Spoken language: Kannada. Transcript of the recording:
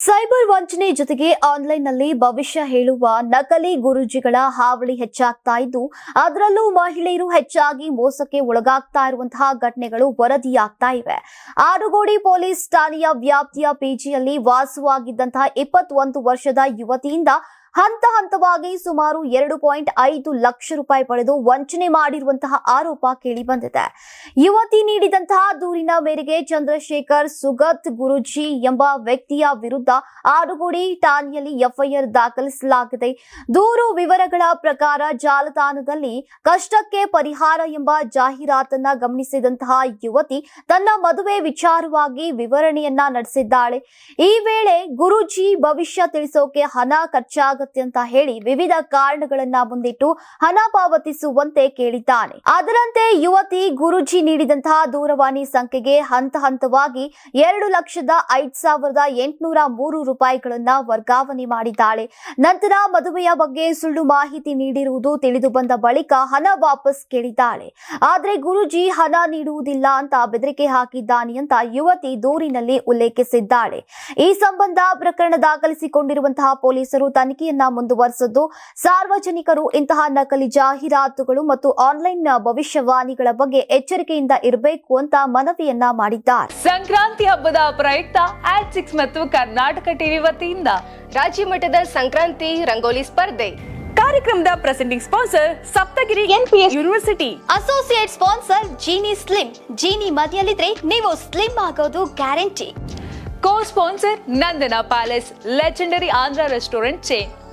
ಸೈಬರ್ ವಂಚನೆ ಜೊತೆಗೆ ಆನ್ಲೈನ್ನಲ್ಲಿ ಭವಿಷ್ಯ ಹೇಳುವ ನಕಲಿ ಗುರೂಜಿಗಳ ಹಾವಳಿ ಹೆಚ್ಚಾಗ್ತಾ ಇದ್ದು, ಅದರಲ್ಲೂ ಮಹಿಳೆಯರು ಹೆಚ್ಚಾಗಿ ಮೋಸಕ್ಕೆ ಒಳಗಾಗ್ತಾ ಇರುವಂತಹ ಘಟನೆಗಳು ವರದಿಯಾಗ್ತಾ ಇವೆ. ಆರುಗೋಡಿ ಪೊಲೀಸ್ ಠಾಣೆಯ ವ್ಯಾಪ್ತಿಯ ಪಿಜಿಯಲ್ಲಿ ವಾಸವಾಗಿದ್ದಂತಹ ಇಪ್ಪತ್ತೊಂದು ವರ್ಷದ ಯುವತಿಯಿಂದ ಹಂತ ಹಂತವಾಗಿ ಸುಮಾರು ಎರಡು ಪಾಯಿಂಟ್ ಐದು ಲಕ್ಷ ರೂಪಾಯಿ ಪಡೆದು ವಂಚನೆ ಮಾಡಿರುವಂತಹ ಆರೋಪ ಕೇಳಿ ಬಂದಿದೆ. ಯುವತಿ ನೀಡಿದಂತಹ ದೂರಿನ ಮೇರೆಗೆ ಚಂದ್ರಶೇಖರ್, ಸುಗತ್, ಗುರುಜಿ ಎಂಬ ವ್ಯಕ್ತಿಯ ವಿರುದ್ಧ ಆಡುಗೋಡಿ ಠಾಣೆಯಲ್ಲಿ ಎಫ್ಐಆರ್ ದಾಖಲಿಸಲಾಗಿದೆ. ದೂರು ವಿವರಗಳ ಪ್ರಕಾರ ಜಾಲತಾಣದಲ್ಲಿ ಕಷ್ಟಕ್ಕೆ ಪರಿಹಾರ ಎಂಬ ಜಾಹೀರಾತನ್ನ ಗಮನಿಸಿದಂತಹ ಯುವತಿ ತನ್ನ ಮದುವೆ ವಿಚಾರವಾಗಿ ವಿವರಣೆಯನ್ನ ನಡೆಸಿದ್ದಾಳೆ. ಈ ವೇಳೆ ಗುರುಜಿ ಭವಿಷ್ಯ ತಿಳಿಸೋಕೆ ಹಣ ಖರ್ಚಾಗತ್ತೆ ಅಂತ ಹೇಳಿ ವಿವಿಧ ಕಾರಣಗಳನ್ನ ಮುಂದಿಟ್ಟು ಹಣ ಪಾವತಿಸುವಂತೆ ಕೇಳಿದ್ದಾನೆ. ಅದರಂತೆ ಯುವತಿ ಗುರುಜಿ ನೀಡಿದಂತಹ ದೂರವಾಣಿ ಸಂಖ್ಯೆಗೆ ಹಂತ ಹಂತವಾಗಿ ಎರಡು ಲಕ್ಷದ ಐದ್ ಸಾವಿರದ ಎಂಟುನೂರ ಮೂರು ರೂಪಾಯಿಗಳನ್ನ ವರ್ಗಾವಣೆ ಮಾಡಿದ್ದಾಳೆ. ನಂತರ ಮದುವೆಯ ಬಗ್ಗೆ ಸುಳ್ಳು ಮಾಹಿತಿ ನೀಡಿರುವುದು ತಿಳಿದು ಬಂದ ಬಳಿಕ ಹಣ ವಾಪಸ್ ಕೇಳಿದ್ದಾಳೆ. ಆದ್ರೆ ಗುರುಜಿ ಹಣ ನೀಡುವುದಿಲ್ಲ ಅಂತ ಬೆದರಿಕೆ ಹಾಕಿದ್ದಾನೆ ಅಂತ ಯುವತಿ ದೂರಿನಲ್ಲಿ ಉಲ್ಲೇಖಿಸಿದ್ದಾಳೆ. ಈ ಸಂಬಂಧ ಪ್ರಕರಣ ದಾಖಲಿಸಿಕೊಂಡಿರುವಂತಹ ಪೊಲೀಸರು ತನಿಖೆಯನ್ನ ಮುಂದುವರೆಸಿದ್ದು ಸಾರ್ವಜನಿಕರು ಇಂತಹ ನಕಲಿ ಜಾಹೀರಾತುಗಳು ಮತ್ತು ಆನ್ಲೈನ್ ಭವಿಷ್ಯವಾಣಿಗಳ ಬಗ್ಗೆ ಎಚ್ಚರಿಕೆಯಿಂದ ಇರಬೇಕು ಅಂತ ಮನವಿಯನ್ನ ಮಾಡಿದ್ದಾರೆ. ಸಂಕ್ರಾಂತಿ ಹಬ್ಬದ ಪ್ರಯುಕ್ತ ಆಟ್ಸಿಕ್ಸ್ ಮತ್ತು ಕರ್ನಾಟಕ ಟಿವಿ ವತಿಯಿಂದ ರಾಜ್ಯ ಮಟ್ಟದ ಸಂಕ್ರಾಂತಿ ರಂಗೋಲಿ ಸ್ಪರ್ಧೆ. ಕಾರ್ಯಕ್ರಮದ presenting sponsor Saptagiri NPS university associate sponsor Jeeni slim Jeeni ಮನೆಯಲ್ಲಿದ್ರೆ ನೀವು ಸ್ಲಿಮ್ ಆಗೋದು guarantee co sponsor Nandana palace legendary Andhra restaurant chain